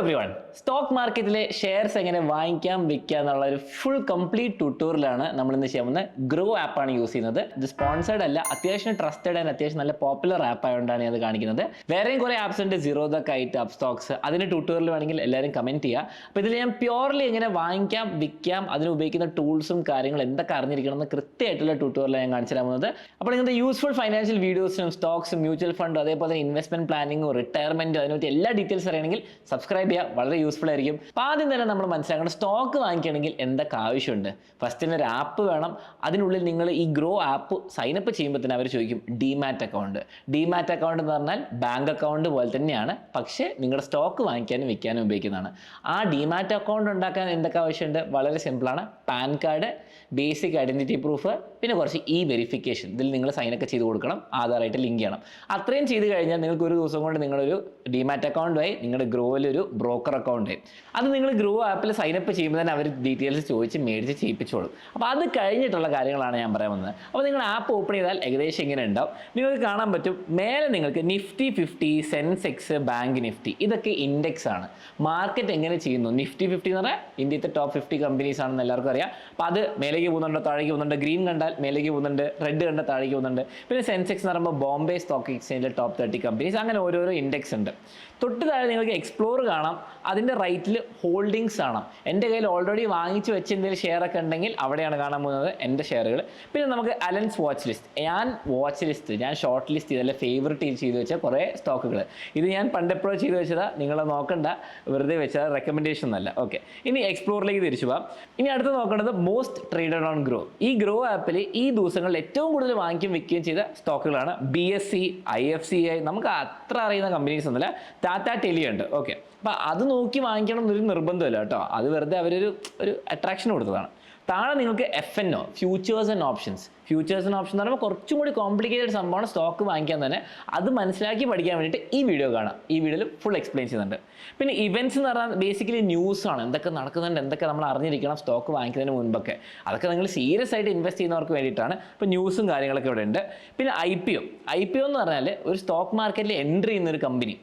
Every one stock മാർക്കറ്റിലെ shares എങ്ങനെ വാങ്ങിക്കാം വിൽക്കാം എന്നുള്ള ഒരു ഫുൾ കംപ്ലീറ്റ് ട്യൂട്ടോറിയലാണ് നമ്മൾ ഇന്ന് ചെയ്യാൻ പോകുന്നത്. ഗ്രോ ആപ്പാണ് യൂസ് ചെയ്യുന്നത്. ഇത് സ്പോൺസേഡ് അല്ല അത്യാവശ്യം ട്രസ്റ്റഡ് ആൻഡ് അത്യാവശ്യം നല്ല പോപ്പുലർ ആപ്പ് ആയതുകൊണ്ടാണ് ഞാൻ കാണിക്കുന്നത്. വേറെയും കുറേ ആപ്സ് ഉണ്ട് സീറോ ദക്ക് ആയിട്ട് അപ് സ്റ്റോക്സ് അതിന് ട്യൂട്ടോറിയൽ വേണമെങ്കിൽ എല്ലാവരും കമന്റ് ചെയ്യുക. അപ്പോൾ ഇതിൽ ഞാൻ പ്യോർലി എങ്ങനെ വാങ്ങിക്കാം വിൽക്കാം അതിന് ഉപയോഗിക്കുന്ന ടൂൾസും കാര്യങ്ങളും എന്തൊക്കെ അറിഞ്ഞിരിക്കണം എന്ന് കൃത്യമായിട്ടുള്ള ട്യൂട്ടോറിയൽ ഞാൻ കാണിച്ചു തരാൻ പോകുന്നത്. അപ്പോൾ ഇങ്ങനത്തെ യൂസ്ഫുൾ ഫൈനാൻഷ്യൽ വീഡിയോസിനും സ്റ്റോക്സും മ്യൂച്വൽ ഫണ്ടും അതേപോലെ ഇൻവെസ്റ്റ്മെന്റ് പ്ലാനിങ്ങും റിട്ടയർമെന്റും അതിനെപ്പറ്റി എല്ലാ ഡീറ്റെയിൽസ് അറിയണമെങ്കിൽ സബ്സ്ക്രൈബ് ചെയ്യുക വളരെ യൂസ്ഫുൾ ആയിരിക്കും. അപ്പോൾ ആദ്യം തന്നെ നമ്മൾ മനസ്സിലാക്കണം സ്റ്റോക്ക് വാങ്ങിക്കണമെങ്കിൽ എന്തൊക്കെ ആവശ്യമുണ്ട്. ഫസ്റ്റ് തന്നെ ഒരു ആപ്പ് വേണം. അതിനുള്ളിൽ നിങ്ങൾ ഈ ഗ്രോ ആപ്പ് സൈനപ്പ് ചെയ്യുമ്പോൾ തന്നെ അവർ ചോദിക്കും ഡിമാറ്റ് അക്കൗണ്ട് ഡിമാറ്റ് അക്കൗണ്ട് എന്ന് പറഞ്ഞാൽ ബാങ്ക് അക്കൗണ്ട് പോലെ തന്നെയാണ്. പക്ഷേ നിങ്ങളുടെ സ്റ്റോക്ക് വാങ്ങിക്കാനും വിൽക്കാനും ഉപയോഗിക്കുന്നതാണ്. ആ ഡിമാറ്റ് അക്കൗണ്ട് ഉണ്ടാക്കാൻ എന്തൊക്കെ ആവശ്യമുണ്ട്? വളരെ സിമ്പിളാണ് PAN card basic identity proof പിന്നെ കുറച്ച് ഇ വെരിഫിക്കേഷൻ ഇതിൽ നിങ്ങൾ സൈനൊക്കെ ചെയ്ത് കൊടുക്കണം. ആധാറായിട്ട് ലിങ്ക് ചെയ്യണം. അത്രയും ചെയ്ത് കഴിഞ്ഞാൽ നിങ്ങൾക്ക് ഒരു ദിവസം കൊണ്ട് നിങ്ങളൊരു ഡിമാറ്റ് അക്കൗണ്ടുമായി നിങ്ങളുടെ ഗ്രോയിലൊരു ബ്രോക്കർ അക്കൗണ്ട് അത് നിങ്ങൾ ഗ്രോ ആപ്പിൽ സൈനപ്പ് ചെയ്യുമ്പോൾ തന്നെ അവർ ഡീറ്റെയിൽസ് ചോദിച്ച് മേടിച്ച് ചെയ്യിപ്പിച്ചോളും. അപ്പോൾ അത് കഴിഞ്ഞിട്ടുള്ള കാര്യങ്ങളാണ് ഞാൻ പറയാൻ വന്നത്. അപ്പോൾ നിങ്ങൾ ആപ്പ് ഓപ്പൺ ചെയ്താൽ ഏകദേശം ഇങ്ങനെ ഉണ്ടാവും. നിങ്ങൾക്ക് കാണാൻ പറ്റും മേലെ നിങ്ങൾക്ക് Nifty fifty Sensex bank Nifty ഇതൊക്കെ ഇൻഡെക്സ് ആണ്. മാർക്കറ്റ് എങ്ങനെ ചെയ്യുന്നു? നിഫ്റ്റി ഫിഫ്റ്റി എന്ന് പറഞ്ഞാൽ ഇന്ത്യത്തെ ടോപ്പ് ഫിഫ്റ്റി കമ്പനീസ് ആണെന്ന് എല്ലാവർക്കും അറിയാം. അപ്പോൾ അത് മേലേക്ക് പോകുന്നുണ്ട് താഴേക്ക് പോകുന്നുണ്ട് ഗ്രീൻ കണ്ടാൽ മേലേക്ക് പോകുന്നുണ്ട് റെഡ് കണ്ടാൽ താഴേക്ക് പോകുന്നുണ്ട്. പിന്നെ സെൻസെക്സ് എന്ന് പറയുമ്പോൾ ബോംബെ സ്റ്റോക്ക് എക്സ്ചേഞ്ചിലെ ടോപ്പ് തേർട്ടി കമ്പനീസ് അങ്ങനെ ഓരോരോ ഇൻഡെക്സ് ഉണ്ട്. തൊട്ട് താഴെ നിങ്ങൾക്ക് എക്സ്പ്ലോർ കാണാം. അതിന്റെ റൈറ്റിൽ ഹോൾഡിങ്സ് കാണാം എന്റെ കയ്യിൽ ഓൾറെഡി വാങ്ങിച്ചു വെച്ച എന്തെങ്കിലും ഷെയർ ഒക്കെ ഉണ്ടെങ്കിൽ അവിടെയാണ് കാണാൻ പോകുന്നത് എന്റെ ഷെയറുകൾ പിന്നെ നമുക്ക് അലൻസ് വാച്ച് ലിസ്റ്റ് ഞാൻ വാച്ച് ലിസ്റ്റ് ഞാൻ ഷോർട്ട് ലിസ്റ്റ് ചെയ്തല്ല ഫേവററ്റ് ചെയ്ത് വെച്ച കുറേ സ്റ്റോക്കുകൾ ഇത് ഞാൻ പണ്ടെപ്പോഴും ചെയ്ത് വെച്ചതാ. നിങ്ങൾ നോക്കണ്ട. വെറുതെ വെച്ചത് റെക്കമെൻഡേഷൻ അല്ല ഓക്കെ ഇനി എക്സ്പ്ലോറിലേക്ക് തിരിച്ചു പോകാം. ഇനി അടുത്ത് നോക്കേണ്ടത് മോസ്റ്റ് ട്രേഡഡ് ഓൺ ഗ്രോ ഈ ഗ്രോ ആപ്പിൽ ഈ ദിവസങ്ങളിൽ ഏറ്റവും കൂടുതൽ വാങ്ങിക്കുകയും വിൽക്കുകയും ചെയ്ത സ്റ്റോക്കുകളാണ് B S C I F C I നമുക്ക് അത്ര അറിയുന്ന കമ്പനീസ് ഒന്നുമില്ല. ടാറ്റ ടെലിയുണ്ട് ഓക്കെ അപ്പം അത് നോക്കി വാങ്ങിക്കണം എന്നൊരു നിർബന്ധമില്ല കേട്ടോ. അത് വെറുതെ അവരൊരു ഒരു അട്രാക്ഷൻ കൊടുത്തതാണ്. താഴെ നിങ്ങൾക്ക് F N O futures and options futures and option എന്ന് പറയുമ്പോൾ കുറച്ചും കൂടി കോംപ്ലിക്കേറ്റഡ് സംഭവമാണ് സ്റ്റോക്ക് വാങ്ങിക്കാൻ തന്നെ. അത് മനസ്സിലാക്കി പഠിക്കാൻ വേണ്ടിയിട്ട് ഈ വീഡിയോ കാണാം. ഈ വീഡിയോയിൽ ഫുൾ എക്സ്പ്ലെയിൻ ചെയ്യുന്നുണ്ട്. പിന്നെ ഇവന്റ്സ് എന്ന് പറഞ്ഞാൽ ബേസിക്കലി ന്യൂസാണ് എന്തൊക്കെ നടക്കുന്നുണ്ട് എന്തൊക്കെ നമ്മൾ അറിഞ്ഞിരിക്കണം സ്റ്റോക്ക് വാങ്ങിക്കുന്നതിന് മുൻപൊക്കെ. അതൊക്കെ നിങ്ങൾ സീരിയസ് ആയിട്ട് ഇൻവെസ്റ്റ് ചെയ്യുന്നവർക്ക് വേണ്ടിയിട്ടാണ്. ഇപ്പോൾ ന്യൂസും കാര്യങ്ങളൊക്കെ ഇവിടെ ഉണ്ട്. പിന്നെ I P O I P O എന്ന് പറഞ്ഞാൽ ഒരു സ്റ്റോക്ക് മാർക്കറ്റിൽ എൻട്രി ചെയ്യുന്ന ഒരു കമ്പനി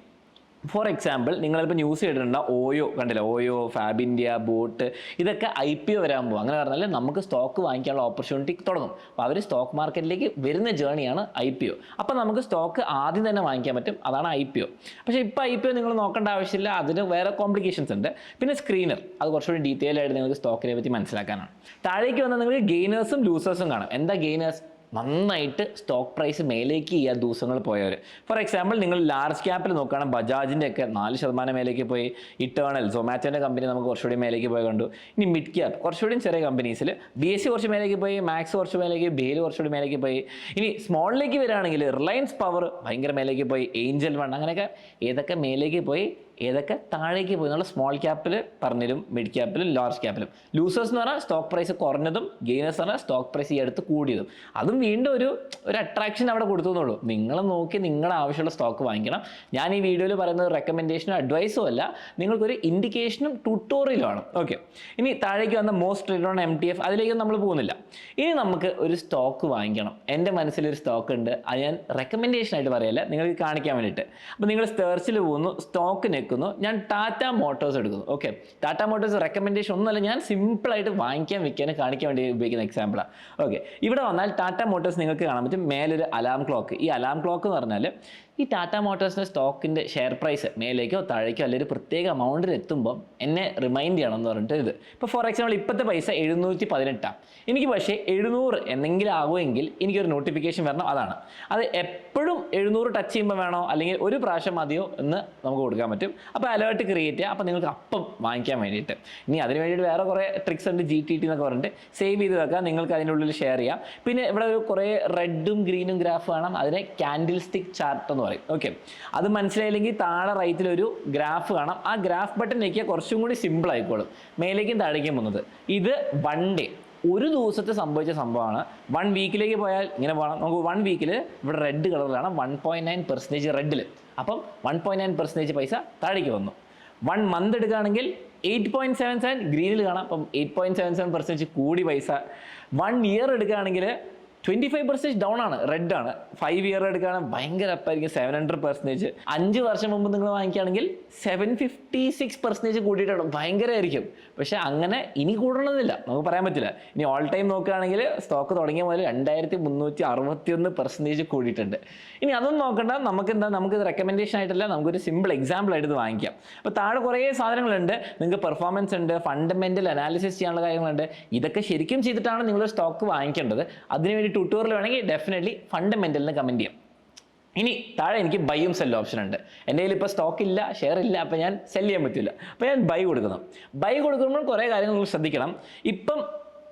ഫോർ എക്സാമ്പിൾ നിങ്ങളിപ്പോൾ ന്യൂസ് കേട്ടിട്ടുണ്ട്? ഓയോ കണ്ടില്ല? ഓയോ ഫാബ് ഇന്ത്യ ബോട്ട് ഇതൊക്കെ ഐ പി ഒ വരാൻ പോകും അങ്ങനെ പറഞ്ഞാൽ നമുക്ക് സ്റ്റോക്ക് വാങ്ങിക്കാനുള്ള ഓപ്പർച്യൂണിറ്റി തുടങ്ങും. അപ്പോൾ അവർ സ്റ്റോക്ക് മാർക്കറ്റിലേക്ക് വരുന്ന ജേണിയാണ് ഐ പി ഒ അപ്പോൾ നമുക്ക് സ്റ്റോക്ക് ആദ്യം തന്നെ വാങ്ങിക്കാൻ പറ്റും. അതാണ് ഐ പി ഒ പക്ഷേ ഇപ്പോൾ ഐ പി ഒ നിങ്ങൾ നോക്കേണ്ട ആവശ്യമില്ല. അതിന് വേറെ കോംപ്ലിക്കേഷൻസ് ഉണ്ട്. പിന്നെ സ്ക്രീനർ അത് കുറച്ചുകൂടി ഡീറ്റെയിൽ ആയിട്ട് നിങ്ങൾക്ക് സ്റ്റോക്കിനെ പറ്റി മനസ്സിലാക്കാനാണ്. താഴേക്ക് വന്നാൽ നിങ്ങൾക്ക് ഗെയിനേഴ്സും ലൂസേഴ്സും കാണും. എന്താ ഗെയിനേഴ്സ് നന്നായിട്ട് സ്റ്റോക്ക് പ്രൈസ് മേലേക്ക് ചെയ്യാൻ ദിവസങ്ങൾ പോയവർ ഫോർ എക്സാമ്പിൾ നിങ്ങൾ ലാർജ് ക്യാപ്പിൽ നോക്കുകയാണെങ്കിൽ ബജാജിന്റെ ഒക്കെ നാല് ശതമാനം മേലേക്ക് പോയി. ഇറ്റേണൽ സൊമാറ്റോന്റെ കമ്പനി നമുക്ക് കുറച്ചുകൂടി മേലേക്ക് പോയി കണ്ടു. ഇനി മിഡ് ക്യാപ്പ് കുറച്ചുകൂടി ചെറിയ കമ്പനീസിൽ ബി എസ് സി കുറച്ച് മേലേക്ക് പോയി മാക്സ് കുറച്ച് മേലേക്ക് ബേൽ കുറച്ചുകൂടി മേലേക്ക് പോയി. ഇനി സ്മോളിലേക്ക് വരികയാണെങ്കിൽ റിലയൻസ് പവർ ഭയങ്കര മേലേക്ക് പോയി ഏഞ്ചൽ വൺ അങ്ങനെയൊക്കെ ഏതൊക്കെ മേലേക്ക് പോയി? ഏതൊക്കെ? താഴേക്ക് പോയി. എന്നുള്ള സ്മോൾ ക്യാപ്പിൽ പറഞ്ഞിരും മിഡ് ക്യാപ്പിലും ലാർജ് ക്യാപ്പിലും ലൂസേഴ്സ് എന്ന് പറഞ്ഞാൽ സ്റ്റോക്ക് പ്രൈസ് കുറഞ്ഞതും ഗെയിനേഴ്സ് പറഞ്ഞാൽ സ്റ്റോക്ക് പ്രൈസ് ഈ അടുത്ത് കൂടിയതും. അതും വീണ്ടും ഒരു ഒരു അട്രാക്ഷൻ അവിടെ കൊടുത്തു നിങ്ങൾ നോക്കി നിങ്ങളുടെ ആവശ്യമുള്ള സ്റ്റോക്ക് വാങ്ങിക്കണം. ഞാൻ ഈ വീഡിയോയിൽ പറയുന്നത് റെക്കമെൻഡേഷനും അഡ്വൈസും അല്ല. നിങ്ങൾക്കൊരു ഇൻഡിക്കേഷനും ട്യൂട്ടോറിയലും ആണ്. ഓക്കെ ഇനി താഴേക്ക് വന്ന most trade on M T F അതിലേക്ക് നമ്മൾ പോകുന്നില്ല. ഇനി നമുക്ക് ഒരു സ്റ്റോക്ക് വാങ്ങിക്കണം. എന്റെ മനസ്സിലൊരു സ്റ്റോക്ക് ഉണ്ട്. അത് ഞാൻ റെക്കമെൻഡേഷൻ ആയിട്ട് പറയല്ല. നിങ്ങൾക്ക് കാണിക്കാൻ വേണ്ടിയിട്ട്. അപ്പോൾ നിങ്ങൾ സ്റ്റേർച്ചിൽ പോകുന്നു സ്റ്റോക്ക് നെക്കുന്നു ഞാൻ ടാറ്റ മോട്ടോഴ്സ് എടുക്കുന്നു. ഓക്കെ ടാറ്റ മോട്ടോഴ്സ് റെക്കമെൻഡേഷൻ ഒന്നുമല്ല ഞാൻ സിമ്പിളായിട്ട് വാങ്ങിക്കാൻ വിൽക്കാനും കാണിക്കാൻ വേണ്ടി ഉപയോഗിക്കുന്ന എക്സാമ്പിളാണ് ഓക്കെ ഇവിടെ വന്നാൽ ടാറ്റ മോട്ടോഴ്സ് നിങ്ങൾക്ക് കാണാൻ പറ്റും മേലൊരു അലാം ക്ലോക്ക് ഈ അലാം ക്ലോക്ക് എന്ന് പറഞ്ഞാൽ ഈ ടാറ്റ മോട്ടോഴ്സിന്റെ സ്റ്റോക്കിന്റെ ഷെയർ പ്രൈസ് മേലേക്കോ താഴേക്കോ അല്ലെങ്കിൽ ഒരു പ്രത്യേക എമൗണ്ടിൽ എത്തുമ്പോൾ എന്നെ റിമൈൻഡ് ചെയ്യണം എന്ന് പറഞ്ഞിട്ട് ഇത്. ഇപ്പോൾ ഫോർ എക്സാമ്പിൾ ഇപ്പോഴത്തെ പൈസ എഴുന്നൂറ്റി പതിനെട്ടാണ് എനിക്ക് പക്ഷേ എഴുന്നൂറ് എന്തെങ്കിലും ആകുമെങ്കിൽ എനിക്കൊരു നോട്ടിഫിക്കേഷൻ വരണം അതാണ്. അത് എപ്പോഴും എഴുന്നൂറ് ടച്ച് ചെയ്യുമ്പോൾ വേണോ? അല്ലെങ്കിൽ ഒരു പ്രാവശ്യം മതിയോ എന്ന് നമുക്ക് കൊടുക്കാൻ പറ്റും. അപ്പോൾ അലേർട്ട് ക്രിയേറ്റ് ചെയ്യുക അപ്പോൾ നിങ്ങൾക്ക് അപ്പം വാങ്ങിക്കാൻ വേണ്ടിയിട്ട്. ഇനി അതിന് വേണ്ടിയിട്ട് വേറെ കുറേ ട്രിക്സ് ഉണ്ട് ജി ടി ടി എന്നൊക്കെ പറഞ്ഞിട്ട്. സേവ് ചെയ്ത് വെക്കാം നിങ്ങൾക്ക് അതിനുള്ളിൽ ഷെയർ ചെയ്യാം. പിന്നെ ഇവിടെ ഒരു കുറേ റെഡും ഗ്രീനും ഗ്രാഫ് വേണം അതിനെ കാൻഡിൽ സ്റ്റിക് ചാർട്ട് എന്ന് പറയും. ഓക്കെ അത് മനസ്സിലായില്ലെങ്കിൽ താഴെ റൈറ്റിൽ ഒരു ഗ്രാഫ് കാണാം. ആ ഗ്രാഫ് ബട്ടൺ ഞെക്കിയാൽ കുറച്ചും കൂടി സിമ്പിൾ ആയിക്കോളും. മേലേക്കും താഴേക്കും പോകുന്നത്. ഇത് വൺ ഡേ ഒരു ദിവസത്തെ സംഭവിച്ച സംഭവമാണ്. വൺ വീക്കിലേക്ക് പോയാൽ ഇങ്ങനെ പോകണം. നമുക്ക് വൺ വീക്കിൽ ഇവിടെ റെഡ് കളറിലാണ് വൺ പോയിന്റ് നയൻ പെർസെന്റേജ് റെഡിൽ അപ്പം വൺ പോയിന്റ് നയൻ പെർസെന്റേജ് പൈസ താഴേക്ക് വന്നു. വൺ മന്ത് എടുക്കുകയാണെങ്കിൽ എയ്റ്റ് പോയിന്റ് സെവൻ സെവൻ ഗ്രീനിൽ കാണാം. അപ്പം eight point seven seven percentage കൂടി പൈസ. വൺ ഇയർ എടുക്കുകയാണെങ്കിൽ ട്വന്റി ഫൈവ് പെർസെന്റേജ് ഡൗൺ ആണ്. റെഡ് ആണ്. ഫൈവ് ഇയർ എടുക്കുകയാണെങ്കിൽ ഭയങ്കര അപ്പായിരിക്കും സെവൻ ഹൺഡ്രഡ് പെർസെന്റേജ് അഞ്ച് വർഷം മുമ്പ് നിങ്ങൾ വാങ്ങിക്കുകയാണെങ്കിൽ സെവൻ ഫിഫ്റ്റി സിക്സ് പെർസെന്റേജ് കൂടിയിട്ടാണ്. ഭയങ്കരമായിരിക്കും പക്ഷേ അങ്ങനെ ഇനി കൂടണമെന്നില്ല നമുക്ക് പറയാൻ പറ്റില്ല. ഇനി ഓൾ ടൈം നോക്കുകയാണെങ്കിൽ സ്റ്റോക്ക് തുടങ്ങിയ മുതൽ രണ്ടായിരത്തി മുന്നൂറ്റി അറുപത്തി ഒന്ന് പെർസെന്റേജ് കൂടിയിട്ടുണ്ട്. ഇനി അതൊന്നും നോക്കണ്ട. നമുക്ക് എന്താ നമുക്ക് റെക്കമെൻഡേഷൻ ആയിട്ടല്ല. നമുക്കൊരു സിമ്പിൾ എക്സാമ്പിൾ ആയിട്ട് ഇത് വാങ്ങിക്കാം. അപ്പോൾ താഴെ കുറേ സാധനങ്ങളുണ്ട്. നിങ്ങൾക്ക് പെർഫോമൻസ് ഉണ്ട് ഫണ്ടമെന്റൽ അനാലിസിസ് ചെയ്യാനുള്ള കാര്യങ്ങളുണ്ട്. ഇതൊക്കെ ശരിക്കും ചെയ്തിട്ടാണ് നിങ്ങൾ സ്റ്റോക്ക് വാങ്ങിക്കേണ്ടത്. അതിനുവേണ്ടി ട്യൂട്ടോറിയൽ വേണമെങ്കിൽ ഡെഫിനറ്റ്ലി ഫണ്ടമെന്റലിന് കമന്റ് ചെയ്യാം. ഇനി താഴെ എനിക്ക് ബൈയും സെല്ലും ഓപ്ഷൻ ഉണ്ട്. എന്റെ കയ്യിൽ ഇപ്പോൾ സ്റ്റോക്ക് ഇല്ല ഷെയർ ഇല്ല അപ്പോൾ ഞാൻ സെൽ ചെയ്യാൻ പറ്റില്ല. അപ്പോൾ ഞാൻ ബൈ കൊടുക്കുന്നു. ബൈ കൊടുക്കുമ്പോൾ കുറേ കാര്യങ്ങൾ നിങ്ങൾ ശ്രദ്ധിക്കണം. ഇപ്പം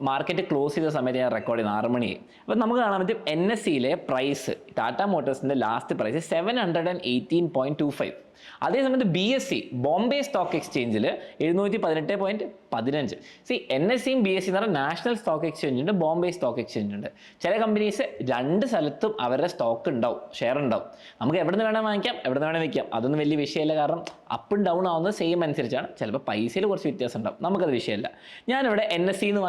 മാർക്കറ്റ് ക്ലോസ് ചെയ്ത സമയത്ത് ഞാൻ റെക്കോർഡ് ചെയ്യുന്ന ആറ് മണി അപ്പോൾ നമുക്ക് കാണാൻ പറ്റും എൻ എസ് സിയിലെ price Tata മോട്ടോഴ്സിന്റെ last price seven hundred and eighteen point two five അതേസമയത്ത് B S C Bombay stock എക്സ്ചേഞ്ചിൽ എഴുന്നൂറ്റി പതിനെട്ട് പോയിന്റ് പതിനഞ്ച് സി എൻ എസ് സിയും ബി എസ് സി എന്ന് പറഞ്ഞാൽ നാഷണൽ സ്റ്റോക്ക് എക്സ്ചേഞ്ച് ഉണ്ട് ബോംബെ സ്റ്റോക്ക് എക്സ്ചേഞ്ച് ഉണ്ട്. ചില കമ്പനീസ് രണ്ട് സ്ഥലത്തും അവരുടെ സ്റ്റോക്ക് ഉണ്ടാവും ഷെയർ ഉണ്ടാവും. നമുക്ക് എവിടെ നിന്ന് വേണം വാങ്ങിക്കാം എവിടെ നിന്ന് വേണം വയ്ക്കാം അതൊന്നും വലിയ വിഷയമല്ല കാരണം അപ്പ് ഡൗൺ ആവുന്നത് സെയിം അനുസരിച്ചാണ്. ചിലപ്പോൾ പൈസയിൽ കുറച്ച് വ്യത്യാസം ഉണ്ടാവും നമുക്കത് വിഷയമല്ല. ഞാനിവിടെ എൻ എസ് സിന്ന്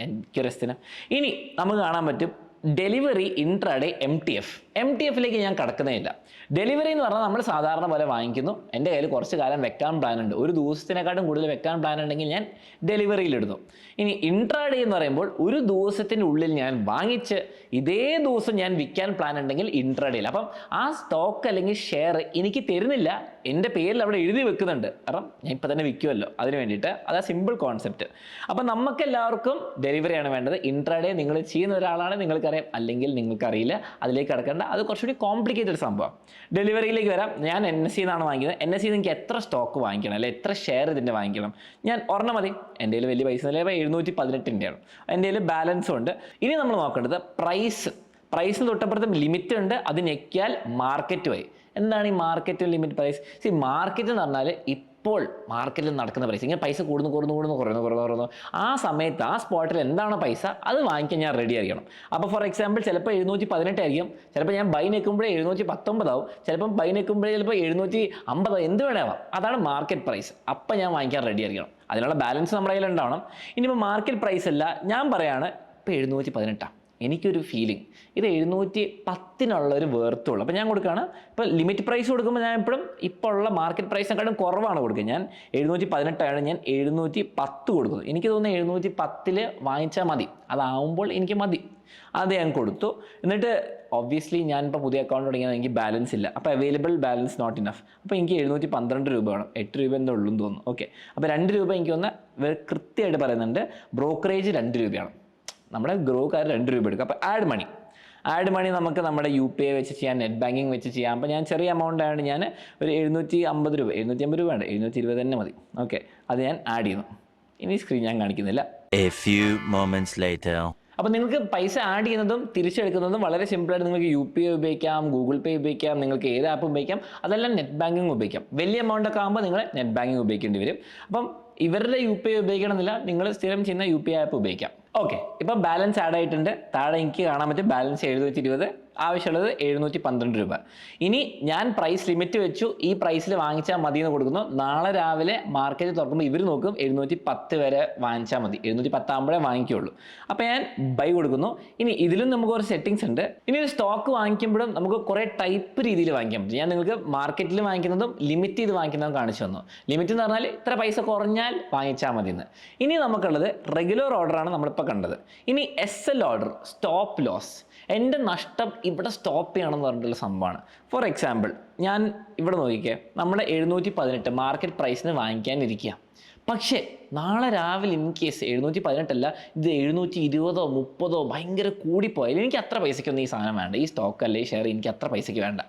എൻ രസത്തിന്. ഇനി നമുക്ക് കാണാൻ പറ്റും delivery intraday M T F M T എഫിലേക്ക് ഞാൻ കടക്കുന്നേ ഇല്ല ഡെലിവറി എന്ന് പറഞ്ഞാൽ നമ്മൾ സാധാരണ പോലെ വാങ്ങിക്കുന്നു. എന്റെ കയ്യിൽ കുറച്ച് കാലം വെക്കാൻ പ്ലാൻ ഉണ്ട്. ഒരു ദിവസത്തിനെക്കാട്ടും കൂടുതൽ വെക്കാൻ പ്ലാൻ ഉണ്ടെങ്കിൽ ഞാൻ ഡെലിവറിയിലിടുന്നു ഇനി ഇൻട്രാഡേ എന്ന് പറയുമ്പോൾ ഒരു ദിവസത്തിന്റെ ഉള്ളിൽ ഞാൻ വാങ്ങിച്ച് ഇതേ ദിവസം ഞാൻ വിൽക്കാൻ പ്ലാൻ ഉണ്ടെങ്കിൽ ഇൻട്രാഡേയിൽ അപ്പം ആ സ്റ്റോക്ക് അല്ലെങ്കിൽ ഷെയർ എനിക്ക് തരുന്നില്ല. എന്റെ പേരിൽ അവിടെ എഴുതി വെക്കുന്നുണ്ട്. കാരണം ഞാൻ ഇപ്പം തന്നെ വിൽക്കുമല്ലോ അതിന് വേണ്ടിയിട്ട് അതാ സിമ്പിൾ കോൺസെപ്റ്റ് അപ്പം നമുക്ക് എല്ലാവർക്കും ഡെലിവറിയാണ് വേണ്ടത്. ഇൻട്രാഡേ നിങ്ങൾ ചെയ്യുന്ന ഒരാളാണ് നിങ്ങൾക്കറിയാം. അല്ലെങ്കിൽ നിങ്ങൾക്കറിയില്ല. അതിലേക്ക് കിടക്കേണ്ട. അത് കുറച്ചുകൂടി കോംപ്ലിക്കേറ്റഡ് സംഭവം. ഡെലിവറിയിലേക്ക് വരാം. ഞാൻ എൻ എസ് സിന്നാണ് വാങ്ങിക്കുന്നത്. എൻ എസ് സി എനിക്ക് എത്ര സ്റ്റോക്ക് വാങ്ങിക്കണം? അല്ലെ എത്ര ഷെയർ ഇതിന്റെ വാങ്ങിക്കണം? ഞാൻ ഒരെണ്ണം മതി. എന്റെ കയ്യിൽ വലിയ പൈസ ഇല്ല. എഴുന്നൂറ്റി പതിനെട്ടിന്റെയാണ് എന്റെ കയ്യിൽ ബാലൻസും ഉണ്ട്. ഇനി നമ്മൾ നോക്കേണ്ടത് പ്രൈസ് പ്രൈസിന് തൊട്ടപ്പുറത്തും ലിമിറ്റ് ഉണ്ട്. അത് ഞെക്കിയാൽ മാർക്കറ്റ് വഴി. എന്താണ് ഈ market limit price see market എന്ന് പറഞ്ഞാൽ ഇപ്പോൾ മാർക്കറ്റിൽ നടക്കുന്ന പ്രൈസ് ഇങ്ങനെ പൈസ കൂടുന്നു കൂടുന്നു കൂടുന്നു കുറയുന്നു കുറയുന്നു കുറയുന്നു. ആ സമയത്ത് ആ സ്പോട്ടിൽ എന്താണ് പൈസ അത് വാങ്ങിക്കാൻ ഞാൻ റെഡി ആയിരിക്കണം. അപ്പോൾ ഫോർ എക്സാമ്പിൾ ചിലപ്പോൾ എഴുന്നൂറ്റി പതിനെട്ടായിരിക്കും ചിലപ്പോൾ ഞാൻ ബൈ നിൽക്കുമ്പോഴേ എഴുന്നൂറ്റി പത്തൊമ്പതാവും ചിലപ്പം ബൈ നിൽക്കുമ്പോഴേ ചിലപ്പോൾ എഴുന്നൂറ്റി അമ്പതോ എന്ത് വേണമാവാം അതാണ് മാർക്കറ്റ് പ്രൈസ് അപ്പം ഞാൻ വാങ്ങിക്കാൻ റെഡി ആയിരിക്കണം. അതിനുള്ള ബാലൻസ് നമ്മുടെ കയ്യിൽ ഉണ്ടാവണം. ഇനിയിപ്പോൾ മാർക്കറ്റ് പ്രൈസ് അല്ല ഞാൻ പറയാണ് ഇപ്പോൾ എഴുന്നൂറ്റി പതിനെട്ടാണ് എനിക്കൊരു ഫീലിംഗ് ഇത് എഴുന്നൂറ്റി പത്തിനുള്ള ഒരു വേർത്തുള്ളൂ അപ്പോൾ ഞാൻ കൊടുക്കുകയാണ് ഇപ്പോൾ ലിമിറ്റ് പ്രൈസ് കൊടുക്കുമ്പോൾ ഞാൻ എപ്പോഴും ഇപ്പോൾ ഉള്ള മാർക്കറ്റ് പ്രൈസിനെക്കാളും കുറവാണ് കൊടുക്കുക. ഞാൻ എഴുന്നൂറ്റി പതിനെട്ടാണ് ഞാൻ എഴുന്നൂറ്റി പത്ത് കൊടുക്കുന്നത്. എനിക്ക് തോന്നുന്നു എഴുന്നൂറ്റി പത്തിൽ വാങ്ങിച്ചാൽ മതി. അതാവുമ്പോൾ എനിക്ക് മതി. അത് ഞാൻ കൊടുത്തു. എന്നിട്ട് ഒബ്വിയസ്ലി ഞാൻ പുതിയ അക്കൗണ്ട് തുടങ്ങിയാൽ എനിക്ക് ബാലൻസ് ഇല്ല. അപ്പോൾ അവൈലബിൾ ബാലൻസ് നോട്ട് ഇനഫ് അപ്പോൾ എനിക്ക് എഴുന്നൂറ്റി പന്ത്രണ്ട് രൂപ വേണം. എട്ട് രൂപ എന്തേ എന്ന് തോന്നുന്നു. ഓക്കെ അപ്പോൾ രണ്ട് രൂപ എനിക്ക് ഒന്ന് കൃത്യമായിട്ട് പറയുന്നുണ്ട്. ബ്രോക്കറേജ് രണ്ട് രൂപയാണ്. നമ്മുടെ ഗ്രോക്കാർ രണ്ട് രൂപ എടുക്കും. അപ്പോൾ ആഡ് മണി ആഡ് മണി നമുക്ക് നമ്മുടെ യു പി ഐ വെച്ച് ചെയ്യാം നെറ്റ് ബാങ്കിങ് വെച്ച് ചെയ്യാം. അപ്പോൾ ഞാൻ ചെറിയ എമൗണ്ട് ആണ് ഞാൻ ഒരു എഴുന്നൂറ്റി അമ്പത് രൂപ എഴുന്നൂറ്റി അമ്പത് രൂപ വേണ്ട എഴുന്നൂറ്റി ഇരുപത് തന്നെ മതി. ഓക്കെ അത് ഞാൻ ആഡ് ചെയ്യുന്നു. ഇനി സ്ക്രീൻ ഞാൻ കാണിക്കുന്നില്ല. അപ്പോൾ നിങ്ങൾക്ക് പൈസ ആഡ് ചെയ്യുന്നതും തിരിച്ചെടുക്കുന്നതും വളരെ സിമ്പിളായിട്ട് നിങ്ങൾക്ക് യു പി ഐ ഉപയോഗിക്കാം ഗൂഗിൾ പേ ഉപയോഗിക്കാം നിങ്ങൾക്ക് ഏത് ആപ്പ് ഉപയോഗിക്കാം അതെല്ലാം നെറ്റ് ബാങ്കിങ് ഉപയോഗിക്കാം. വലിയ എമൗണ്ട് ഒക്കെ ആകുമ്പോൾ നിങ്ങൾ നെറ്റ് ബാങ്കിങ് ഉപയോഗിക്കേണ്ടി വരും. അപ്പം ഇവരുടെ യു പി ഐ ഉപയോഗിക്കണമെന്നില്ല നിങ്ങൾ സ്ഥിരം ചെയ്യുന്ന യു പി ഐ ആപ്പ് ഉപയോഗിക്കാം. ഓക്കെ ഇപ്പം ബാലൻസ് ആഡ് ആയിട്ടുണ്ട്. താഴെ എനിക്ക് കാണാൻ പറ്റും. ബാലൻസ് എഴുന്നൂറ്റി ഇരുപത് ആവശ്യമുള്ളത് എഴുന്നൂറ്റി പന്ത്രണ്ട് രൂപ. ഇനി ഞാൻ പ്രൈസ് ലിമിറ്റ് വെച്ചു. ഈ പ്രൈസിൽ വാങ്ങിച്ചാൽ മതി എന്ന് കൊടുക്കുന്നു. നാളെ രാവിലെ മാർക്കറ്റ് തുറക്കുമ്പോൾ ഇവർ നോക്കും എഴുന്നൂറ്റി പത്ത് വരെ വാങ്ങിച്ചാൽ മതി. എഴുന്നൂറ്റി പത്താകുമ്പോഴേ വാങ്ങിക്കുള്ളൂ. അപ്പോൾ ഞാൻ ബൈ കൊടുക്കുന്നു. ഇനി ഇതിലും നമുക്ക് കുറച്ച് സെറ്റിങ്സ് ഉണ്ട്. ഇനി ഒരു സ്റ്റോക്ക് വാങ്ങിക്കുമ്പോഴും നമുക്ക് കുറേ ടൈപ്പ് രീതിയിൽ വാങ്ങിക്കാൻ പറ്റും. ഞാൻ നിങ്ങൾക്ക് മാർക്കറ്റിൽ വാങ്ങിക്കുന്നതും ലിമിറ്റ് ചെയ്ത് വാങ്ങിക്കുന്നതും കാണിച്ചു തന്നു. ലിമിറ്റ് എന്ന് പറഞ്ഞാൽ ഇത്ര പൈസ കുറഞ്ഞാൽ വാങ്ങിച്ചാൽ മതി എന്ന് ഇനി നമുക്കുള്ളത് റെഗുലർ ഓർഡറാണ് നമ്മളിപ്പോൾ കണ്ടത്. ഇനി S L order stop loss എന്റെ നഷ്ടം ഇവിടെ സ്റ്റോപ്പ് ചെയ്യണം എന്ന് പറഞ്ഞിട്ടുള്ള സംഭവമാണ്. ഫോർ എക്സാമ്പിൾ ഞാൻ ഇവിടെ നോക്കിക്കേ നമ്മുടെ എഴുന്നൂറ്റി പതിനെട്ട് മാർക്കറ്റ് പ്രൈസിന് വാങ്ങിക്കാനിരിക്കുക പക്ഷേ നാളെ രാവിലെ ഇൻ കേസ് എഴുന്നൂറ്റി പതിനെട്ടല്ല ഇത് എഴുന്നൂറ്റി ഇരുപതോ മുപ്പതോ ഭയങ്കര കൂടിപ്പോയാലും എനിക്ക് അത്ര പൈസയ്ക്കൊന്നും ഈ സാധനം വേണ്ട. ഈ സ്റ്റോക്ക് അല്ലേ ഷെയർ എനിക്ക് അത്ര പൈസയ്ക്ക് വേണ്ട.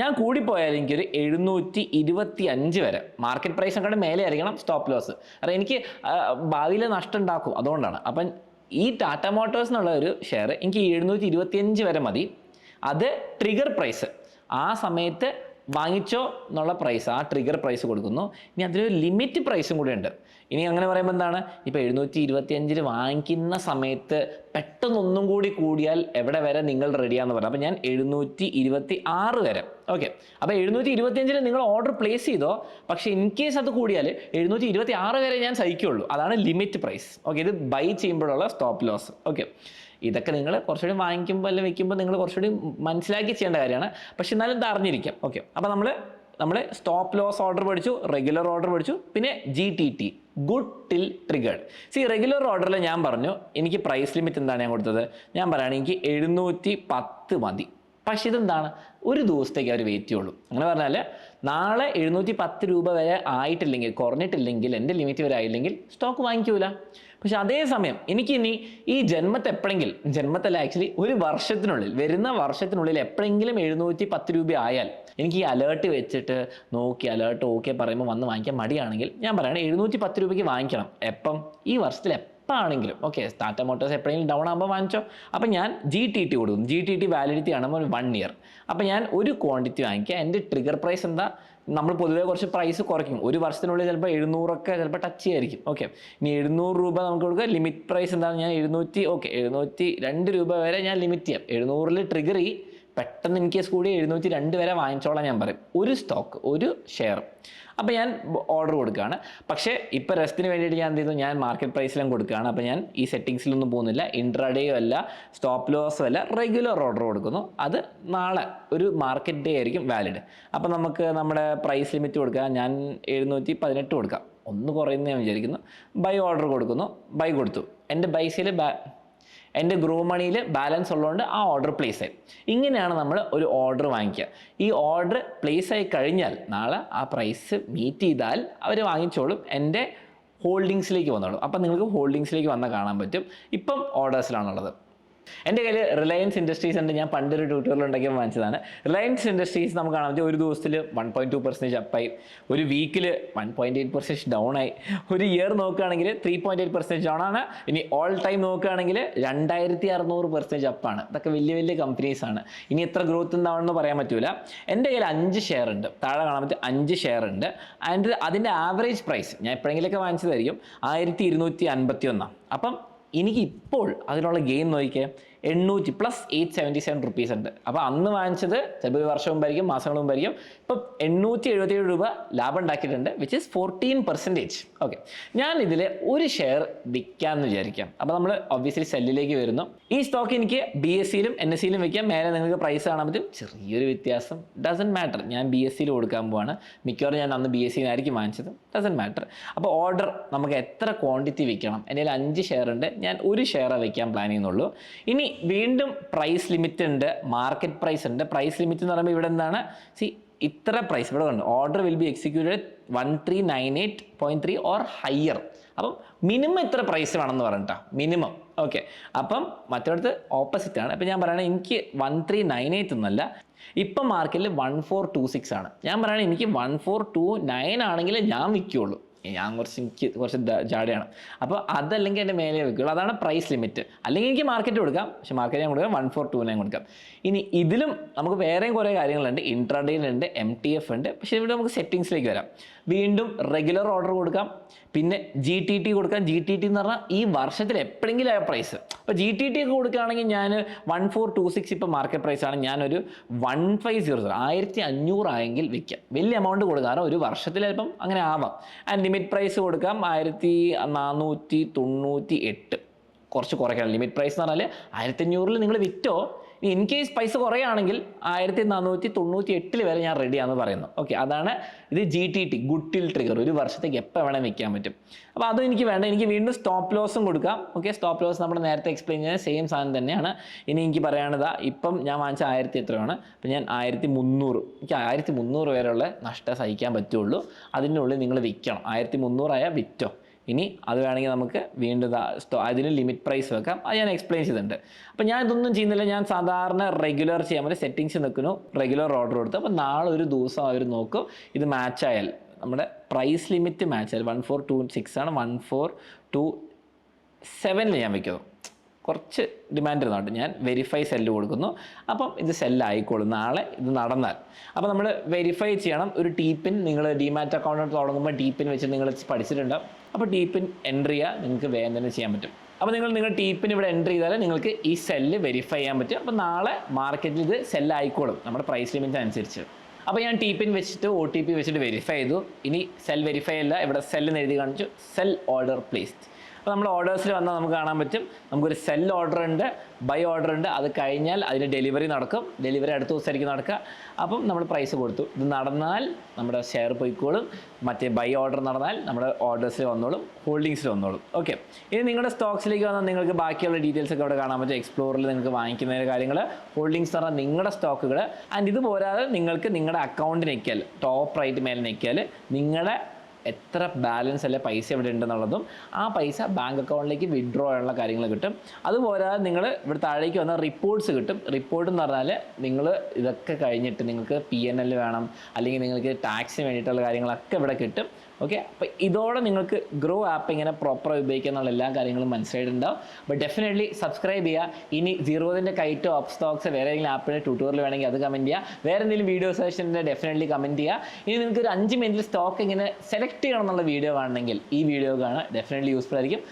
ഞാൻ കൂടിപ്പോയാൽ എനിക്കൊരു എഴുന്നൂറ്റി ഇരുപത്തി അഞ്ച് വരെ മാർക്കറ്റ് പ്രൈസിനെക്കാളും മേലെ ആയിരിക്കണം സ്റ്റോപ്പ് ലോസ് കാരണം എനിക്ക് ഭാവിയിലെ നഷ്ടം ഉണ്ടാക്കും. അതുകൊണ്ടാണ്. അപ്പം ഈ ടാറ്റ മോട്ടോഴ്സ് എന്നുള്ള ഒരു ഷെയർ എനിക്ക് എഴുന്നൂറ്റി ഇരുപത്തിയഞ്ച് വരെ മതി. അത് ട്രിഗർ പ്രൈസ് ആ സമയത്ത് വാങ്ങിച്ചോ എന്നുള്ള പ്രൈസ് ആ ട്രിഗർ പ്രൈസ് കൊടുക്കുന്നു. ഇനി അതിലൊരു ലിമിറ്റ് പ്രൈസും കൂടെ ഉണ്ട് ഇനി അങ്ങനെ പറയുമ്പോൾ എന്താണ്? ഇപ്പോൾ എഴുന്നൂറ്റി ഇരുപത്തിയഞ്ചിൽ വാങ്ങിക്കുന്ന സമയത്ത് പെട്ടെന്നൊന്നും കൂടി കൂടിയാൽ എവിടെ വരെ നിങ്ങൾ റെഡിയാന്ന് പറഞ്ഞു. അപ്പോൾ ഞാൻ എഴുന്നൂറ്റി ഇരുപത്തി ആറ് വരെ. ഓക്കെ അപ്പോൾ എഴുന്നൂറ്റി ഇരുപത്തിയഞ്ചിൽ നിങ്ങൾ ഓർഡർ പ്ലേസ് ചെയ്തോ. പക്ഷേ ഇൻ കേസ് അത് കൂടിയാൽ എഴുന്നൂറ്റി ഇരുപത്തി ആറ് വരെ ഞാൻ സഹിക്കുള്ളൂ. അതാണ് ലിമിറ്റ് പ്രൈസ് ഓക്കെ ഇത് ബൈ ചെയ്യുമ്പോഴുള്ള സ്റ്റോപ്പ് ലോസ് ഓക്കെ ഇതൊക്കെ നിങ്ങൾ കുറച്ചുകൂടി വാങ്ങിക്കുമ്പോൾ അല്ലെങ്കിൽ വെക്കുമ്പോൾ നിങ്ങൾ കുറച്ചുകൂടി മനസ്സിലാക്കി ചെയ്യേണ്ട കാര്യമാണ്. പക്ഷെ എന്നാലും ഇത് അറിഞ്ഞിരിക്കാം. ഓക്കെ അപ്പോൾ നമ്മൾ നമ്മൾ സ്റ്റോപ്പ് ലോസ് ഓർഡർ പഠിച്ചു റെഗുലർ ഓർഡർ പഠിച്ചു പിന്നെ G T T good till triggered see regular ഓർഡറിൽ ഞാൻ പറഞ്ഞു എനിക്ക് പ്രൈസ് ലിമിറ്റ് എന്താണ് ഞാൻ കൊടുത്തത്? ഞാൻ പറയുകയാണെങ്കിൽ എനിക്ക് എഴുന്നൂറ്റി പത്ത് മതി. പക്ഷെ ഇതെന്താണ്? ഒരു ദിവസത്തേക്ക് അവർ വെയിറ്റ് ചെയ്യുള്ളൂ. അങ്ങനെ പറഞ്ഞാൽ നാളെ എഴുന്നൂറ്റി പത്ത് രൂപ വരെ ആയിട്ടില്ലെങ്കിൽ കുറഞ്ഞിട്ടില്ലെങ്കിൽ എന്റെ ലിമിറ്റ് വരെ ആയില്ലെങ്കിൽ സ്റ്റോക്ക് വാങ്ങിക്കൂല. പക്ഷെ അതേസമയം എനിക്കിനി ഈ ജന്മത്തെ എപ്പോഴെങ്കിലും ജന്മത്തല്ല ആക്ച്വലി ഒരു വർഷത്തിനുള്ളിൽ വരുന്ന വർഷത്തിനുള്ളിൽ എപ്പോഴെങ്കിലും എഴുന്നൂറ്റി പത്ത് രൂപ ആയാൽ എനിക്ക് ഈ അലേർട്ട് വെച്ചിട്ട് നോക്കി അലേർട്ട് ഓക്കെ പറയുമ്പോൾ വന്ന് വാങ്ങിക്കാൻ മടിയാണെങ്കിൽ ഞാൻ പറയുകയാണ് എഴുന്നൂറ്റി പത്ത് രൂപയ്ക്ക് വാങ്ങിക്കണം. എപ്പം? ഈ വർഷത്തിൽ എപ്പോൾ ആണെങ്കിലും ഓക്കെ ടാറ്റ മോട്ടോഴ്സ് എപ്പോഴെങ്കിലും ഡൗൺ ആകുമ്പോൾ വാങ്ങിച്ചോ. അപ്പോൾ ഞാൻ ജി ടി ടി കൊടുക്കും. ജി ടി ടി വാലിഡിറ്റി ആണെങ്കിൽ വൺ ഇയർ അപ്പോൾ ഞാൻ ഒരു ക്വാണ്ടിറ്റി വാങ്ങിക്കുക എന്റെ ട്രിഗർ പ്രൈസ് എന്താ? നമ്മൾ പൊതുവേ കുറച്ച് പ്രൈസ് കുറയ്ക്കും. ഒരു വർഷത്തിനുള്ളിൽ ചിലപ്പോൾ എഴുന്നൂറൊക്കെ ചിലപ്പോൾ ടച്ച് ചെയ്യായിരിക്കും ഓക്കെ ഇനി എഴുന്നൂറ് രൂപ നമുക്ക് കൊടുക്കുക ലിമിറ്റ് പ്രൈസ് എന്താണ് ഞാൻ എഴുന്നൂറ്റി ഓക്കെ എഴുന്നൂറ്റി രണ്ട് രൂപ വരെ ഞാൻ ലിമിറ്റ് ചെയ്യാം. എഴുന്നൂറിൽ ട്രിഗർ ചെയ്യും പെട്ടെന്ന് ഇൻ കേസ് കൂടി എഴുന്നൂറ്റി രണ്ട് വരെ വാങ്ങിച്ചോളാം ഞാൻ പറയും. ഒരു സ്റ്റോക്ക് ഒരു ഷെയർ അപ്പോൾ ഞാൻ ഓർഡർ കൊടുക്കുകയാണ്. പക്ഷേ ഇപ്പോൾ റെസ്റ്റിന് വേണ്ടിയിട്ട് ഞാൻ എന്ത് ചെയ്തു? ഞാൻ മാർക്കറ്റ് പ്രൈസിലും കൊടുക്കുകയാണ്. അപ്പോൾ ഞാൻ ഈ സെറ്റിങ്സിലൊന്നും പോകുന്നില്ല. ഇൻട്രാഡേയോ അല്ല സ്റ്റോപ്പ് ലോസോ അല്ല റെഗുലർ ഓർഡർ കൊടുക്കുന്നു. അത് നാളെ ഒരു മാർക്കറ്റ് ഡേ ആയിരിക്കും വാലിഡ് അപ്പോൾ നമുക്ക് നമ്മുടെ പ്രൈസ് ലിമിറ്റ് കൊടുക്കുക. ഞാൻ എഴുന്നൂറ്റി പതിനെട്ട് കൊടുക്കാം. ഒന്ന് കുറയുന്ന ഞാൻ വിചാരിക്കുന്നു. ബൈ ഓർഡർ കൊടുക്കുന്നു. ബൈ കൊടുത്തു. എന്റെ ബൈസിൽ എന്റെ ഗ്രോ മണിയിൽ ബാലൻസ് ഉള്ളതുകൊണ്ട് ആ ഓർഡർ പ്ലേസ് ആയി. ഇങ്ങനെയാണ് നമ്മൾ ഒരു ഓർഡർ വാങ്ങിക്കുക ഈ ഓർഡർ പ്ലേസ് ആയി കഴിഞ്ഞാൽ നാളെ ആ പ്രൈസ് മീറ്റ് ചെയ്താൽ അവർ വാങ്ങിച്ചോളും. എന്റെ ഹോൾഡിങ്സിലേക്ക് വന്നോളും. അപ്പം നിങ്ങൾക്ക് ഹോൾഡിങ്സിലേക്ക് വന്നാൽ കാണാൻ പറ്റും. ഇപ്പം ഓർഡേഴ്സിലാണുള്ളത് എന്റെ കയ്യിൽ റിലയൻസ് ഇൻഡസ്ട്രീസ് ഉണ്ട്. ഞാൻ പണ്ടൊരു ട്യൂട്ടോറിയൽ ഉണ്ടാക്കി വാങ്ങിച്ചതാണ്. റിലയൻസ് ഇൻഡസ്ട്രീസ് നമുക്ക് കാണാൻ ഒരു ദിവസത്തിൽ വൺ പോയിന്റ് ടു പെർസെന്റേജ് അപ്പായി ഒരു വീക്കിൽ one point eight percentage down ആയി. ഒരു ഇയർ നോക്കുകയാണെങ്കിൽ three point eight percentage down ആണ്. ഇനി ഓൾ ടൈം നോക്കുകയാണെങ്കിൽ രണ്ടായിരത്തി അറുന്നൂറ് പെർസെന്റേജ് അപ്പാണ് ഇതൊക്കെ വലിയ വലിയ കമ്പനീസ് ആണ്. ഇനി എത്ര ഗ്രോത്ത് ഉണ്ടാവണമെന്ന് പറയാൻ പറ്റില്ല എന്റെ കയ്യിൽ അഞ്ച് ഷെയർ ഉണ്ട്. താഴെ കാണാൻ പറ്റും അഞ്ച് ഷെയർ ഉണ്ട്. ആൻഡ് അതിന്റെ ആവറേജ് പ്രൈസ് ഞാൻ എപ്പോഴെങ്കിലൊക്കെ വാങ്ങിച്ചതായിരിക്കും. ആയിരത്തി ഇരുന്നൂറ്റി അൻപത്തി ഒന്നാണ് അപ്പം എനിക്ക് ഇപ്പോൾ അതിനുള്ള ഗെയിം നോക്കിയേ എണ്ണൂറ്റി plus eight seventy seven rupees ഉണ്ട്. അപ്പോൾ അന്ന് വാങ്ങിച്ചത് ചിലപ്പോൾ ഒരു വർഷം മുമ്പായിരിക്കും മാസങ്ങൾ മുമ്പായിരിക്കും. ഇപ്പം എണ്ണൂറ്റി എഴുപത്തിയേഴ് രൂപ ലാഭം ഉണ്ടാക്കിയിട്ടുണ്ട് which is fourteen percentage okay ഞാൻ ഇതിൽ ഒരു ഷെയർ വിൽക്കാമെന്ന് വിചാരിക്കാം. അപ്പോൾ നമ്മൾ ഒബ്വിയസ്ലി സെല്ലിലേക്ക് വരുന്നു. ഈ സ്റ്റോക്ക് എനിക്ക് ബി എസ് സിയിലും എൻ എസ് സിയിലും വയ്ക്കാം മേലെ നിങ്ങൾക്ക് പ്രൈസ് കാണാൻ പറ്റും. ചെറിയൊരു വ്യത്യാസം. ഡസൻ മാറ്റർ ഞാൻ ബി എസ് സിയിൽ കൊടുക്കാൻ പോവാണ്. മിക്കവാറും ഞാൻ അന്ന് ബി എസ് സിന്നായിരിക്കും വാങ്ങിച്ചത്. ഡസൻ മാറ്റർ അപ്പോൾ ഓർഡർ നമുക്ക് എത്ര ക്വാണ്ടിറ്റി വിൽക്കണം എന്റെ അഞ്ച് ഷെയർ ഉണ്ട്. ഞാൻ ഒരു ഷെയർ വയ്ക്കാൻ പ്ലാൻ ചെയ്യുന്നുള്ളൂ. ഇനി വീണ്ടും പ്രൈസ് ലിമിറ്റ് ഉണ്ട് മാർക്കറ്റ് പ്രൈസ് ഉണ്ട്. പ്രൈസ് ലിമിറ്റ് എന്ന് പറയുമ്പോൾ ഇവിടെ എന്താണ്? സി ഇത്ര പ്രൈസ് ഇവിടെ ഉണ്ട് order will be executed one three nine eight point three or higher അപ്പം മിനിമം ഇത്ര പ്രൈസ് വേണമെന്ന് പറഞ്ഞിട്ടാ മിനിമം ഓക്കെ അപ്പം മറ്റൊരിടത്ത് ഓപ്പോസിറ്റ് ആണ്. അപ്പം ഞാൻ പറയുകയാണെങ്കിൽ എനിക്ക് വൺ ത്രീ നയൻ എയ്റ്റ് ഒന്നല്ല ഇപ്പം മാർക്കറ്റിൽ വൺ ഫോർ ടു സിക്സ് ആണ്. ഞാൻ പറയുകയാണെങ്കിൽ എനിക്ക് വൺ ഫോർ ടു നയൻ ആണെങ്കിൽ ഞാൻ വിൽക്കുള്ളൂ. ഞാൻ കുറച്ച് എനിക്ക് കുറച്ച് ജാടയാണ് അപ്പോൾ അതല്ലെങ്കിൽ എന്റെ മേലെ വെക്കുകയുള്ളൂ അതാണ് പ്രൈസ് ലിമിറ്റ് അല്ലെങ്കിൽ എനിക്ക് മാർക്കറ്റ് കൊടുക്കാം. പക്ഷെ മാർക്കറ്റ് ഞാൻ കൊടുക്കാം. വൺ ഫോർ ടു നയൻ കൊടുക്കാം. ഇനി ഇതിലും നമുക്ക് വേറെയും കുറേ കാര്യങ്ങളുണ്ട്. ഇൻട്രാഡേയിലുണ്ട് എം ടി എഫ് ഉണ്ട് പക്ഷേ ഇവിടെ നമുക്ക് സെറ്റിങ്സിലേക്ക് വരാം. വീണ്ടും റെഗുലർ ഓർഡർ കൊടുക്കാം. പിന്നെ ജി ടി ടി കൊടുക്കാം. ജി ടി ടി എന്ന് പറഞ്ഞാൽ ഈ വർഷത്തിൽ എപ്പോഴെങ്കിലും ആ പ്രൈസ് അപ്പോൾ ജി ടി ടി ഒക്കെ കൊടുക്കുകയാണെങ്കിൽ ഞാൻ വൺ ഫോർ ടു സിക്സ് ഇപ്പോൾ മാർക്കറ്റ് പ്രൈസ് ആണ്. ഞാനൊരു വൺ ഫൈവ് സീറോ സീറോ ആയിരത്തി അഞ്ഞൂറായെങ്കിൽ വിൽക്കാം. വലിയ എമൗണ്ട് കൊടുക്കാറ് ഒരു വർഷത്തിൽ ചിലപ്പം അങ്ങനെ ആവാം. ആൻഡ് ലിമിറ്റ് പ്രൈസ് കൊടുക്കാം. ആയിരത്തി നാനൂറ്റി തൊണ്ണൂറ്റി എട്ട് കുറച്ച് കുറയ്ക്കണം. ലിമിറ്റ് പ്രൈസ് എന്ന് പറഞ്ഞാൽ ആയിരത്തി അഞ്ഞൂറിൽ നിങ്ങൾ വിറ്റോ? ഇൻ കേസ് പൈസ കുറയുകയാണെങ്കിൽ ആയിരത്തി നാനൂറ്റി തൊണ്ണൂറ്റി എട്ടിൽ വരെ ഞാൻ റെഡിയാണെന്ന് പറയുന്നു. ഓക്കെ അതാണ് ഇത് G T T good till trigger ഒരു വർഷത്തേക്ക് എപ്പോൾ വേണേൽ വെക്കാൻ പറ്റും. അപ്പോൾ അതും എനിക്ക് വേണ്ട. എനിക്ക് വീണ്ടും സ്റ്റോപ്പ് ലോസും കൊടുക്കാം. ഓക്കെ സ്റ്റോപ്പ് ലോസ് നമ്മൾ നേരത്തെ എക്സ്പ്ലെയിൻ ചെയ്യുന്നത് സെയിം സാധനം തന്നെയാണ്. ഇനി എനിക്ക് പറയാനുള്ളത് ഇപ്പം ഞാൻ വാങ്ങിച്ച ആയിരത്തി എത്രയാണ്? അപ്പം ഞാൻ ആയിരത്തി മുന്നൂറ് എനിക്ക് ആയിരത്തി മുന്നൂറ് വരെയുള്ള നഷ്ടം സഹിക്കാൻ പറ്റുള്ളൂ. അതിനുള്ളിൽ നിങ്ങൾ വിൽക്കണം. ആയിരത്തി മുന്നൂറായാൽ വിറ്റോ? ഇനി അത് വേണമെങ്കിൽ നമുക്ക് വീണ്ടും അതിന് ലിമിറ്റ് പ്രൈസ് വെക്കാം. അത് ഞാൻ എക്സ്പ്ലെയിൻ ചെയ്തിട്ടുണ്ട്. അപ്പോൾ ഞാൻ ഇതൊന്നും ചെയ്യുന്നില്ല. ഞാൻ സാധാരണ റെഗുലർ ചെയ്യാൻ പറ്റും സെറ്റിങ്സ് നിൽക്കുന്നു. റെഗുലർ ഓർഡർ കൊടുത്തു. അപ്പോൾ നാളെ ഒരു ദിവസം അവർ നോക്കും. ഇത് മാച്ചായാൽ നമ്മുടെ പ്രൈസ് ലിമിറ്റ് മാച്ച് ആയാൽ വൺ ഫോർ ടു സിക്സ് ആണ് വൺ ഫോർ ടു സെവനിൽ ഞാൻ വെക്കുന്നു. കുറച്ച് ഡിമാൻഡ് ഇരുന്നോട്ട് ഞാൻ വെരിഫൈ സെല്ല് കൊടുക്കുന്നു. അപ്പം ഇത് സെല്ലായിക്കോളും നാളെ ഇത് നടന്നാൽ. അപ്പോൾ നമ്മൾ വെരിഫൈ ചെയ്യണം. ഒരു ടീപ്പിൻ നിങ്ങൾ ഡിമാറ്റ് അക്കൗണ്ട് തുടങ്ങുമ്പോൾ ടീപ്പിൻ വെച്ച് നിങ്ങൾ പഠിച്ചിട്ടുണ്ടാവും. അപ്പോൾ ടീപ്പിൻ എൻട്രി ചെയ്യുക നിങ്ങൾക്ക് വേഗം തന്നെ ചെയ്യാൻ പറ്റും. അപ്പോൾ നിങ്ങൾ നിങ്ങൾ ടീപ്പിന് ഇവിടെ എൻട്രി ചെയ്താൽ നിങ്ങൾക്ക് ഈ സെല്ല് വെരിഫൈ ചെയ്യാൻ പറ്റും. അപ്പോൾ നാളെ മാർക്കറ്റിൽ ഇത് സെല്ലായിക്കോളും നമ്മുടെ പ്രൈസ് ലിമിറ്റ് അനുസരിച്ച്. അപ്പോൾ ഞാൻ ടീപ്പിൻ വെച്ചിട്ട് ഒ ടി പി വെച്ചിട്ട് വെരിഫൈ ചെയ്തു. ഇനി സെൽ വെരിഫൈ അല്ല ഇവിടെ സെല്ലിന് എഴുതി കാണിച്ചു. സെൽ ഓർഡർ പ്ലേസ്ഡ് അപ്പോൾ നമ്മൾ ഓർഡേഴ്സിൽ വന്നാൽ നമുക്ക് കാണാൻ പറ്റും. നമുക്കൊരു സെൽ ഓർഡർ ഉണ്ട് ബൈ ഓർഡർ ഉണ്ട്. അത് കഴിഞ്ഞാൽ അതിന് ഡെലിവറി നടക്കും. ഡെലിവറി അടുത്ത ദിവസമായിരിക്കും നടക്കുക. അപ്പം നമ്മൾ പ്രൈസ് കൊടുത്തു. ഇത് നടന്നാൽ നമ്മുടെ ഷെയർ പോയിക്കോളും. മറ്റേ ബൈ ഓർഡർ നടന്നാൽ നമ്മുടെ ഓർഡേഴ്സിൽ വന്നോളും ഹോൾഡിങ്സിൽ വന്നോളും. ഓക്കെ ഇനി നിങ്ങളുടെ സ്റ്റോക്സിലേക്ക് വന്നാൽ നിങ്ങൾക്ക് ബാക്കിയുള്ള ഡീറ്റെയിൽസ് ഒക്കെ അവിടെ കാണാൻ പറ്റും. എക്സ്പ്ലോറിൽ നിങ്ങൾക്ക് വാങ്ങിക്കുന്നതിന് കാര്യങ്ങൾ ഹോൾഡിങ്സ് എന്ന് പറഞ്ഞാൽ നിങ്ങളുടെ സ്റ്റോക്കുകൾ ആൻഡ് ഇത് പോരാതെ നിങ്ങൾക്ക് നിങ്ങളുടെ അക്കൗണ്ടിനെക്കിയാൽ ടോപ്പ് റൈറ്റ് മേലെ നിൽക്കിയാൽ നിങ്ങളുടെ എത്ര ബാലൻസ് അല്ലെ പൈസ എവിടെ ഉണ്ടെന്നുള്ളതും ആ പൈസ ബാങ്ക് അക്കൗണ്ടിലേക്ക് വിഡ്രോ ചെയ്യാനുള്ള കാര്യങ്ങൾ കിട്ടും. അതുപോലെ നിങ്ങൾ ഇവിടെ താഴേക്ക് വന്ന റിപ്പോർട്ട്സ് കിട്ടും. റിപ്പോർട്ട് എന്ന് പറഞ്ഞാൽ നിങ്ങൾ ഇതൊക്കെ കഴിഞ്ഞിട്ട് നിങ്ങൾക്ക് പി എൻ എൽ വേണം അല്ലെങ്കിൽ നിങ്ങൾക്ക് ടാക്സിന് വേണ്ടിയിട്ടുള്ള കാര്യങ്ങളൊക്കെ ഇവിടെ കിട്ടും. ഓക്കെ അപ്പോൾ ഇതോടെ നിങ്ങൾക്ക് ഗ്രോ ആപ്പ് ഇങ്ങനെ ഉപയോഗിക്കുക എന്നുള്ള എല്ലാ കാര്യങ്ങളും മനസ്സിലായിട്ടുണ്ടാവും. അപ്പോൾ ഡെഫിനറ്റ്ലി സബ്സ്ക്രൈബ് ചെയ്യുക. ഇനി സീറോതിന്റെ കൈറ്റോ അപ്പ് സ്റ്റോക്സ് വേറെ ഏതെങ്കിലും ആപ്പിന്റെ ട്യൂട്ടോറിയൽ വേണമെങ്കിൽ അത് കമന്റ് ചെയ്യുക. വേറെ എന്തെങ്കിലും വീഡിയോ സെഷന്റെ ഡെഫിനറ്റ്ലി കമന്റ് ചെയ്യുക. ഇനി നിങ്ങൾക്ക് ഒരു അഞ്ച് മിനിറ്റ് സ്റ്റോക്ക് ഇങ്ങനെ സെലക്ട് ചെയ്യണം എന്നുള്ള വീഡിയോ വേണമെങ്കിൽ ഈ വീഡിയോ കാണാൻ ഡെഫിനറ്റ്ലി യൂസ്ഫുൾ ആയിരിക്കും.